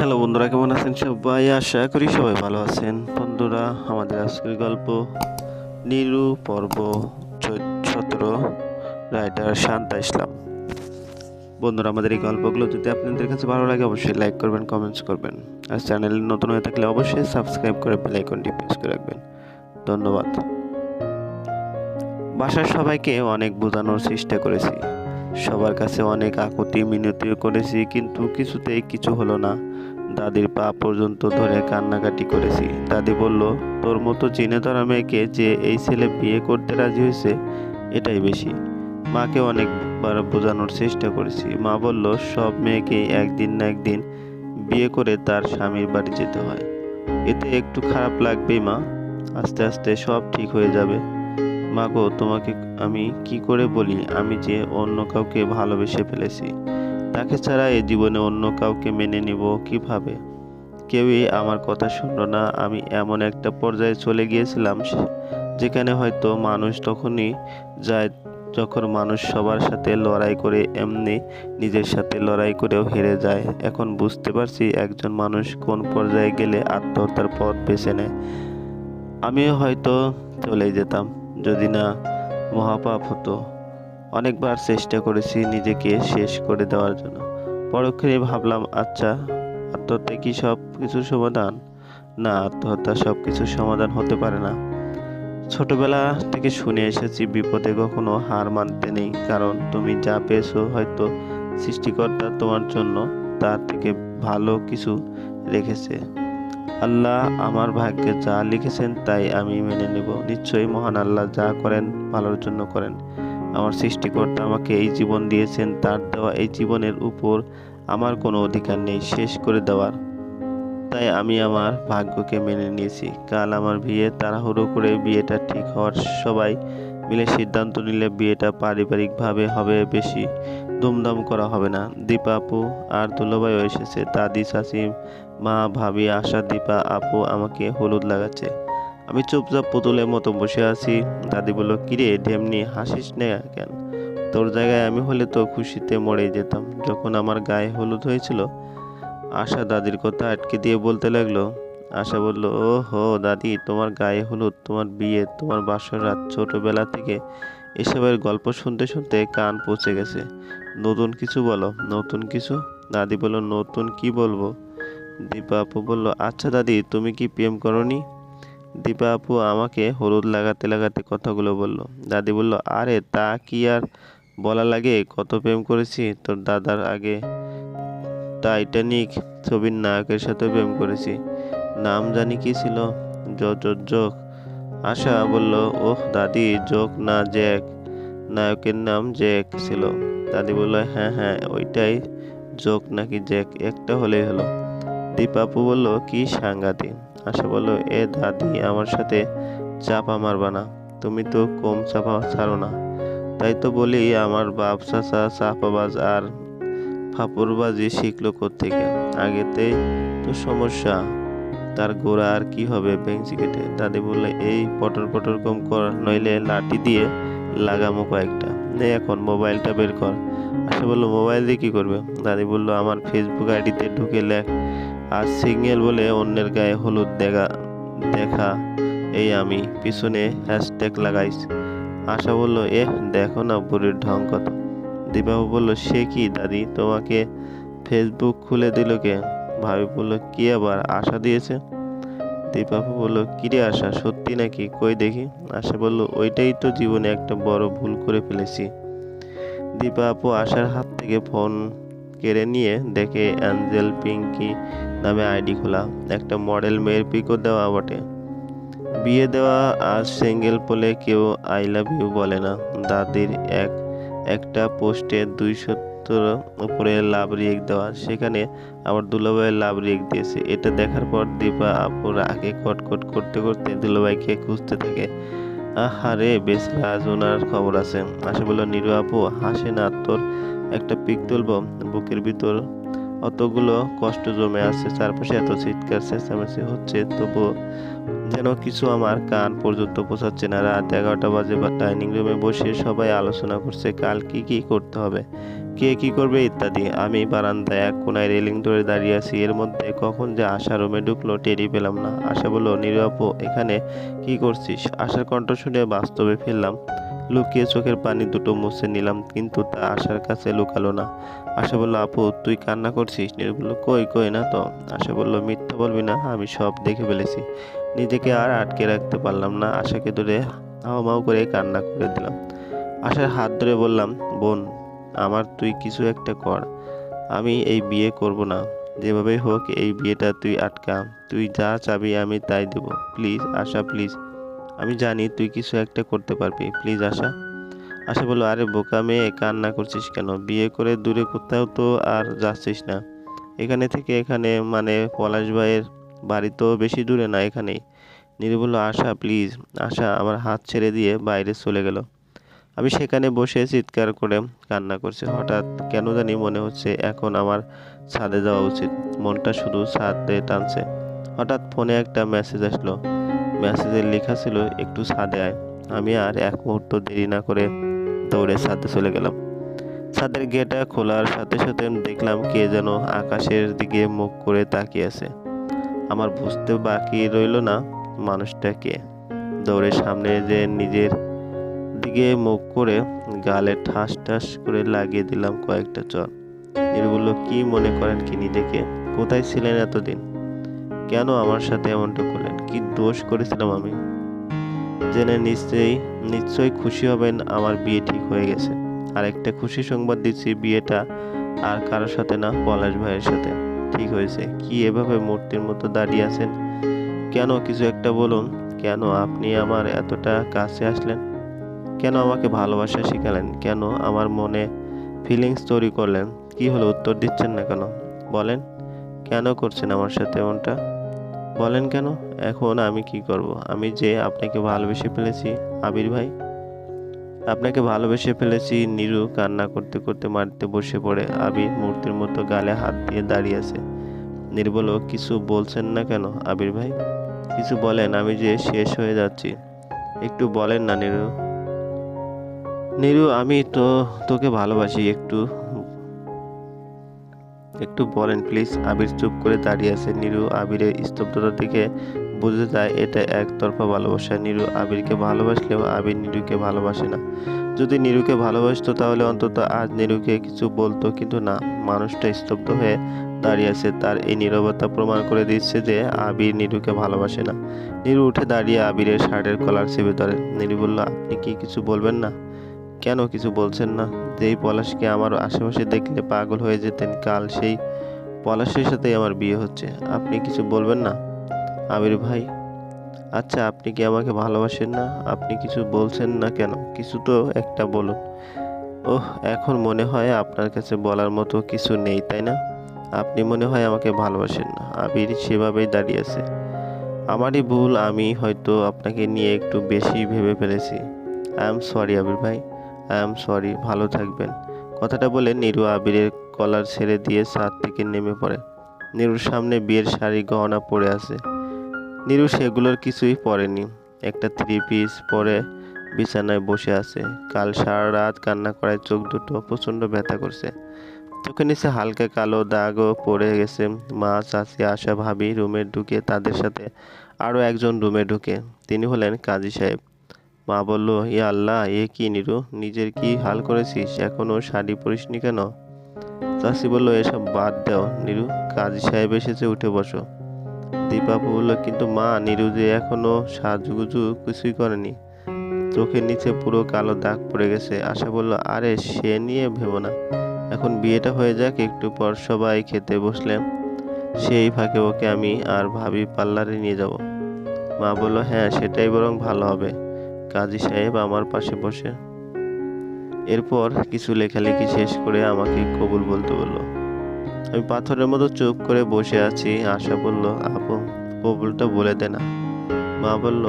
Hello বন্ধুরা, কেমন আছেন সবাই? আশা করি সবাই ভালো আছেন। বন্ধুরা, আমাদের আজকের গল্প নিরু পর্ব সতেরো রাইটার শান্তা ইসলাম। বন্ধুরা, আমাদের এই গল্পগুলো যদি আপনাদের কাছে ভালো লাগে, অবশ্যই লাইক করবেন কমেন্টস করবেন। আর চ্যানেল নতুন হয়ে থাকলে অবশ্যই সাবস্ক্রাইব করে আইকনটি প্রেস করে রাখবেন। ধন্যবাদ। বাসার সবাইকে অনেক বোঝানোর চেষ্টা করেছি। সবার কাছে অনেক আকুতি, মিনতিও করেছি, কিন্তু কিছুতেই কিছু হলো না। দাদির পা পর্যন্ত ধরে কান্নাকাটি করেছি। দাদি বলল, তোর মতো চিনে ধরা মেয়েকে যে এই ছেলে বিয়ে করতে রাজি হয়েছে, এটাই বেশি। মাকে অনেকবার বোঝানোর চেষ্টা করেছি। মা বলল, সব মেয়েকেই একদিন না একদিন বিয়ে করে তার স্বামীর বাড়ি যেতে হয়। এতে একটু খারাপ লাগবেই মা। আস্তে আস্তে সব ঠিক হয়ে যাবে। মা গো, তোমাকে আমি কি করে বলি? আমি যে অন্য কাউকে ভালোবেসে ফেলেছি। তাকে ছাড়া এই জীবনে অন্য কাউকে মেনে নিব কীভাবে? কেউই আমার কথা শুনলো না। আমি এমন একটা পর্যায়ে চলে গিয়েছিলাম যেখানে হয়তো মানুষ তখনই যায় যখন মানুষ সবার সাথে লড়াই করে, এমনি নিজের সাথে লড়াই করেও হেরে যায়। এখন বুঝতে পারছি একজন মানুষ কোন পর্যায়ে গেলে আত্মহত্যার পথ বেছে নেয়। আমিও হয়তো চলে যেতাম, যদি না মহাপাপ হতো। অনেকবার চেষ্টা করেছি নিজেকে শেষ করে দেওয়ার জন্য। পরক্ষণে ভাবলাম আচ্ছা আত্মহত্যা কি সব কিছুর সমাধান? না, আত্মহত্যা সব কিছুর সমাধান হতে পারে না। ছোটবেলা থেকে শুনে এসেছি, বিপদে কখনো হার মানতে নেই, কারণ তুমি যা পেয়েছ হয়তো সৃষ্টিকর্তা তোমার জন্য তার থেকে ভালো কিছু রেখেছে। আল্লাহ আমার ভাগ্যে যা লিখেছেন তাই আমি মেনে নেব। নিশ্চয়ই মহান আল্লাহ যা করেন ভালোর জন্য করেন। আমার সৃষ্টিকর্তা আমাকে এই জীবন দিয়েছেন, তার দেওয়া এই জীবনের উপর আমার কোনো অধিকার নেই, শেষ করে দেওয়ার। তাই আমি আমার ভাগ্যকে মেনে নিয়েছি। কাল আমার বিয়ে, তাড়াহুড়ো করে বিয়েটা ঠিক হওয়ার সবাই মিলে সিদ্ধান্ত নিলে বিয়েটা পারিবারিকভাবে হবে বেশি। ধুমধাম করা হবে না। দীপা আপু আর দুলাভাইও এসেছে। দাদি চাচি মা, ভাবি, আশা, দীপা, আপু আমাকে হলুদ লাগাচ্ছে। আমি চুপচাপ পুতুলের মতো বসে আছি। দাদি বলল, কিরে, ঢেমনি, হাসিস না কেন? তোর জায়গায় আমি হলে তো খুশিতে মরে যেতাম। যখন আমার গায়ে হলুদ হয়েছিল, আশা দাদির কথা আটকে দিয়ে বলতে লাগল। আশা বলল ও হো দাদি, তোমার গায়ে হলুদ, তোমার বিয়ে, তোমার বাসর রাত ছোটোবেলা থেকে এসবের গল্প শুনতে শুনতে কান পচে গেছে। নতুন কিছু বলো, নতুন কিছু? দাদি বলল, নতুন কি বলব? দীপা আপু বলল আচ্ছা দাদি, তুমি কি প্রেম করনি? দীপা আপু আমাকে হলুদ লাগাতে লাগাতে কথাগুলো বলল। দাদি বলল, আরে, তা কি আর বলা লাগে? কত প্রেম করেছি তোর দাদার আগে। টাইটানিক ছবির নায়কের সাথে প্রেম করেছি। নাম জানি কি ছিল? যোগ আশা বলল, ওহ, দাদি যোগ না জ্যাক। নায়কের নাম জ্যাক ছিল। দাদি বলল হ্যাঁ হ্যাঁ ওইটাই যোগ নাকি জ্যাক। একটা হলেই হলো। দীপাপু বলল, কি সাংঘাতিক। আশা বলল, এ দাদি, আমার সাথে চাপা মারবা না। তুমি তো কম চাপা ছাড়ো না। তাই তো বলি, আমার বাপ, চাচা, চাপাবাজ আর ফাপুরবাজি শিখলো কোত্থেকে? আগেতেই তো সমস্যা। তার গোড়া আর কি হবে বেঞ্চি কেটে? দাদি বললে, এই পটর পটর কম কর, নইলে লাঠি দিয়ে লাগামো কয়েকটা। নে এখন, মোবাইলটা বের কর। আশা বলল, মোবাইল দিয়ে কি করবে? দাদি বলল, আমার ফেসবুক আইডিতে ঢুকে লেখ আর সিগন্যাল বলে অন্যের গায়ে হলুদ দেখা দেখা। এই আমি পিছনে হ্যাশট্যাগ লাগাইস। আশা বলল এ দেখো না বুড়ির ঢং কত। দীপাবু বলল, সে কি দাদি, তোমাকে ফেসবুক খুলে দিল কে? ভাবি বলল, কি আবার আশা দিয়েছে? দীপাবু বলল, কিরে আশা, সত্যি নাকি? কই দেখি? আশা বলল, ওইটাই তো জীবনে একটা বড় ভুল করে ফেলেছি। দীপা আশার হাত থেকে ফোন কেড়ে নিয়ে দেখে অ্যাঞ্জেল, পিঙ্কি নামে আইডি খোলা। একটা মডেল মেয়ের পিকও দেওয়া বটে। বিয়ে দেওয়া আর সিঙ্গেল বলে কেউ আই লাভ ইউ বলে না। দাদির এক, একটা পোস্টে দুইশোর উপরে লাভ রিয়েক দেওয়া। সেখানে আবার দুলাভাইয়ের লাভ রিয়েক দিয়েছে। এটা দেখার পর দীপা আপুর আগে কটকট করতে করতে দুলাভাইকে খুঁজতে থাকে। আহারে বেচারা আজ ওনার খবর আছে। আশা বলল, নিরু আপু, হাসে না, তোর একটা পিক তুলবো? বুকের ভিতর অতগুলো কষ্ট জমে আছে, চারপাশে এত চিৎকার, চেঁচামেচি হচ্ছে, তবুও যেন কিছু আমার কান পর্যন্ত পৌঁছাচ্ছে না। রাত এগারোটা বাজে বা ডাইনিং রুমে বসে সবাই আলোচনা করছে, কাল কি কি করতে হবে, কে কি করবে ইত্যাদি। আমি বারান্দায় এক কোনায় রেলিং ধরে দাঁড়িয়ে আছি, এর মধ্যে কখন যে আশা রুমে ঢুকলো টেরি পেলাম না। আশা বলল নিরপু এখানে কি করছিস? আশার কণ্ঠ শুনে বাস্তবে ফিরলাম লুকিয়ে চোখের পানি দুটো মুছে নিলাম, কিন্তু তা আশার কাছে লুকালো না। আশা বলল, আপু, তুই কান্না করছিস? নীরু বলল, কই কই না তো? আশা বলল, মিথ্যা বলবি না, আমি সব দেখে ফেলেছি। নিজেকে আর আটকে রাখতে পারলাম না, আশাকে ধরে হাওমাও করে কান্না করে দিলাম। আশার হাত ধরে বললাম, বোন, আমার তুই কিছু একটা কর। আমি এই বিয়ে করব না। যেভাবে হোক, এই বিয়েটা তুই আটকা। তুই যা চাবি, আমি তাই দেব। Please, Asha, please. আমি জানি তুই কিছু একটা করতে পারবি। প্লিজ, আশা। আশা বলল, আরে, বোকা মেয়ে, কান্না করছিস কেন? বিয়ে করে দূরে কোথাও তো আর যাচ্ছিস না। এখানে থেকে এখানে মানে পলাশ ভাইয়ের বাড়ি তো বেশি দূরে না এখানেই। নীরু বলল, আশা, প্লিজ, আশা, আমার হাত ছেড়ে দিয়ে বাইরে চলে গেল। আমি সেখানে বসে চিৎকার করে কান্না করছি। হঠাৎ কেন জানি মনে হচ্ছে এখন আমার ছাদে যাওয়া উচিত। মনটা শুধু ছাদে টানছে। হঠাৎ ফোনে একটা মেসেজ আসলো। মেসেজে লেখা ছিল, একটু ছাদে আয়। আমি আর এক মুহূর্ত দেরি না করে দৌড়ে ছাদে চলে গেলাম। ছাদের গেটটা খোলার সাথে সাথে দেখলাম কে যেন আকাশের দিকে মুখ করে তাকিয়ে আছে। আমার বুঝতে বাকি রইল না মানুষটা কে। দৌড়ে সামনে যে নিজের দিকে মুখ করে গালে ঠাস ঠাস করে লাগিয়ে দিলাম কয়েকটা চর। বলল কি মনে করেন কি নিজেকে? কোথায় ছিলেন এতদিন? কেন আমার সাথে এমনটা করলেন কি দোষ করেছিলাম আমি? জেনে নিশ্চয়ই নিশ্চয়ই খুশি হবেন আমার বিয়ে ঠিক হয়ে গেছে। আর একটা খুশি সংবাদ দিচ্ছি, বিয়েটা আর কারোর সাথে না, পলাশ ভাইয়ের সাথে। ঠিক হয়েছে। কি এভাবে মূর্তির মতো দাঁড়িয়ে আছেন? কেন কিছু একটা বলুন। কেন আপনি আমার এতটা কাছে আসলেন? কেন আমাকে ভালোবাসা শিখালেন? কেন আমার মনে ফিলিংস তৈরি করলেন? কি হলো? উত্তর দিচ্ছেন না কেন? বলেন। কেন করছেন আমার সাথে এমনটা? বলেন কেন? এখন আমি কি করব? আমি যে আপনাকে ভালোবেসে ফেলেছি, আবির ভাই। আপনাকে ভালোবেসে ফেলেছি, নিরু কান্না করতে করতে মাটিতে বসে পড়ে আবির মূর্তির মতো গালে হাত দিয়ে দাঁড়িয়ে আছে। নির্বল কিছু বলছেন না কেন, আবির ভাই? কিছু বলেন, আমি যে শেষ হয়ে যাচ্ছি। একটু বলেন না, নিরু। নিরু, আমি তো তোকে ভালোবাসি, একটু একটু বলেন প্লিজ আবির চুপ করে দাঁড়িয়ে আছে। নিরু আবিরের স্তব্ধতা থেকে বুঝে যায়, এটা একতরফা ভালোবাসা। নিরু আবিরকে ভালোবাসলেও আবির নিরুকে ভালোবাসে না। যদি নিরুকে ভালোবাসতো, তাহলে অন্তত আজ নিরুকে কিছু বলতো। কিন্তু না, মানুষটা স্তব্ধ হয়ে দাঁড়িয়ে আছে। তার এই নীরবতা প্রমাণ করে দিচ্ছে যে আবির নিরুকে ভালোবাসে না। নিরু উঠে দাঁড়িয়ে আবিরের শার্টের কলার চেপে ধরে। নিরু বলল, আপনি কি কিছু বলবেন না? কেন কিছু বলছেন না? যেই পলাশকে আমার আশেপাশে দেখলে পাগল হয়ে যেতেন, কাল সেই পলাশের সাথেই আমার বিয়ে হচ্ছে। আপনি কিছু বলবেন না? আবির ভাই আচ্ছা আপনি কি আমাকে ভালোবাসেন না? আপনি কিছু বলছেন না কেন? কিছু তো একটা বলুন। ওহ, এখন মনে হয় আপনার কাছে বলার মতো কিছু নেই, তাই না? আপনি মনে হয় আমাকে ভালোবাসেন না। আবির সেভাবেই দাঁড়িয়ে আছে। আমারই ভুল, আমি হয়তো আপনাকে নিয়ে একটু বেশি ভেবে ফেলেছি। আই এম সরি, আবির ভাই। আই এম সরি ভালো থাকবেন। কথাটা বলে নিরু আবিরের কলার ছেড়ে দিয়ে ছাদ থেকে নেমে পড়ে। নিরুর সামনে বিয়ের শাড়ি গহনা পরে আছে। নিরু সেগুলোর কিছুই পরেনি। একটা থ্রি পিস পরে বিছানায় বসে আছে। কাল সারা রাত কান্না করায় চোখ দুটো প্রচণ্ড ব্যথা করছে। চোখের নিচে হালকা কালো দাগও পড়ে গেছে। মা, চাচি, আশা, ভাবি রুমে ঢুকে তাদের সাথে আরও একজন রুমে ঢুকে। তিনি হলেন কাজী সাহেব। মা বলল ইয়া আল্লাহ, এ কি নিরু? নিজের কি হাল করেছিস? এখনও শাড়ি পরিসনি কেন? চাষি বলল, এসব বাদ দাও নিরু, কাজী সাহেব এসেছে, উঠে বসো। দীপাপু বলল, কিন্তু মা, নিরু যে এখনও সাজুগুজু কিছুই করেনি। চোখের নিচে পুরো কালো দাগ পড়ে গেছে। আশা বলল, আরে, সে নিয়ে ভেবো না। এখন বিয়েটা হয়ে যাক, একটু পর সবাই খেতে বসলে সেই ফাঁকে ওকে আমি আর ভাবি পার্লারে নিয়ে যাব। মা বলল হ্যাঁ সেটাই বরং ভালো হবে। কাজী সাহেব আমার পাশে বসে। এরপর কিছু লেখালেখি শেষ করে আমাকে কবুল বলতে বলল, আমি পাথরের মতো চুপ করে বসে আছি। আশা বলল, আপু, কবুলটা বলে দে না। মা বলল,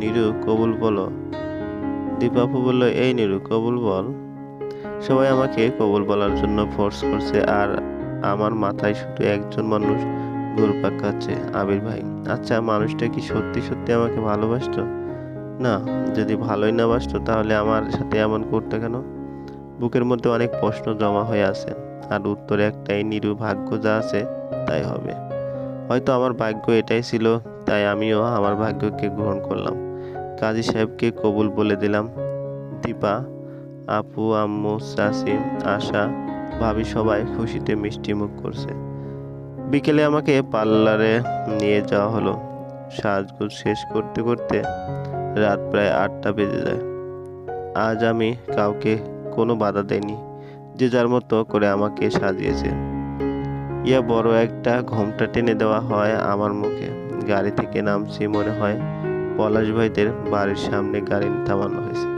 নিরু, কবুল বলো। দীপাপু বলল, এই নিরু, কবুল বল। সবাই আমাকে কবুল বলার জন্য ফোর্স করছে আর আমার মাথায় শুধু একজন মানুষ ঘুরপাক খাচ্ছে, আবির ভাই। আচ্ছা মানুষটা কি সত্যি সত্যি আমাকে ভালোবাসতো? না, যদি ভালোই না বাসতো তাহলে আমার সাথে এমন করতে কেন? বুকের মধ্যে অনেক প্রশ্ন জমা হয়ে আছে, আর উত্তরে একটাই নিরু ভাগ্য যা আছে তাই হবে। হয়তো আমার ভাগ্য এটাই ছিল, তাই আমিও আমার ভাগ্যকে গ্রহণ করলাম। কাজী সাহেবকে কবুল বলে দিলাম। দীপা, আপু, আম্মু, চাচি, আশা, ভাবি সবাই খুশিতে মিষ্টি মুখ করছে। বিকেলে আমাকে পার্লারে নিয়ে যাওয়া হলো। সাজগোজ শেষ করতে করতে রাত প্রায় আটটা বেজে যায়। আজ আমি কাউকে কোনো বাধা দেয়নি যে যার মতো করে আমাকে সাজিয়েছে। ইয়া বড় একটা ঘোমটা টেনে দেওয়া হয় আমার মুখে। গাড়ি থেকে নামছি মনে হয় পলাশ ভাইদের বাড়ির সামনে গাড়ি থামানো হয়েছে।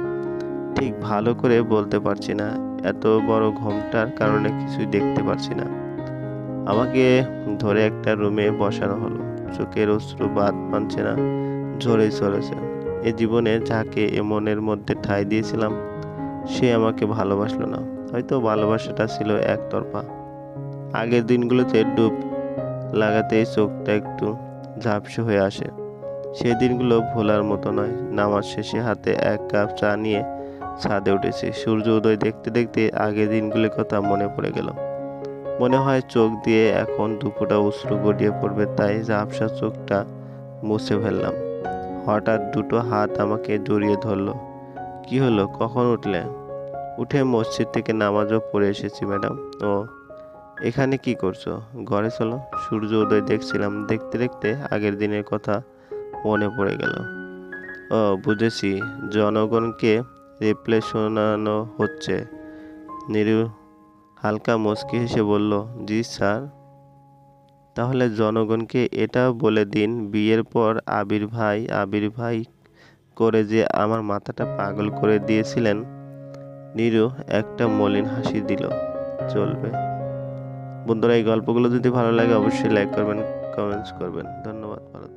ঠিক ভালো করে বলতে পারছি না, এত বড় ঘোমটার কারণে কিছুই দেখতে পারছি না। আমাকে ধরে একটা রুমে বসানো হলো। চোখের অশ্রু বাদ মানছে না, ঝরেই চলেছে। এ জীবনে যাকে এ মনের মধ্যে ঠাঁই দিয়েছিলাম, সে আমাকে ভালোবাসলো না। হয়তো ভালোবাসাটা ছিল একতরফা। আগের দিনগুলোতে ডুব লাগাতেই চোখটা একটু ঝাপসে হয়ে আসে। সেই দিনগুলো ভোলার মতো নয়। নামাজ শেষে হাতে এক কাপ চা নিয়ে ছাদে উঠেছি। সূর্য উদয় দেখতে দেখতে আগের দিনগুলোর কথা মনে পড়ে গেল। মনে হয় চোখ দিয়ে এখন দুপুরটা অশ্রু গড়িয়ে পড়বে, তাই ঝাপসা চোখটা মুছে ফেললাম। হঠাৎ দুটো হাত আমাকে জড়িয়ে ধরলো। কি হলো? কখন উঠলে? উঠে মসজিদ থেকে নামাজও পড়ে এসেছি, ম্যাডাম। ও, এখানে কি করছ? ঘরে চলো। সূর্য উদয় দেখছিলাম। দেখতে দেখতে আগের দিনের কথা মনে পড়ে গেল। ও, বুঝেছি। জনগণকে রিপ্লে শোনানো হচ্ছে। নিরু হালকা মুচকি হেসে বলল, জি স্যার। তাহলে জনগণকে এটা বলে দিন, বিয়ের পর আবির ভাই আবির ভাই করে যে আমার মাথাটা পাগল করে দিয়েছিলেন। নিরু একটা মলিন হাসি দিল, চলবে। বন্ধুরা, এই গল্পগুলো যদি ভালো লাগে, অবশ্যই লাইক করবেন কমেন্টস করবেন। ধন্যবাদ, ভালো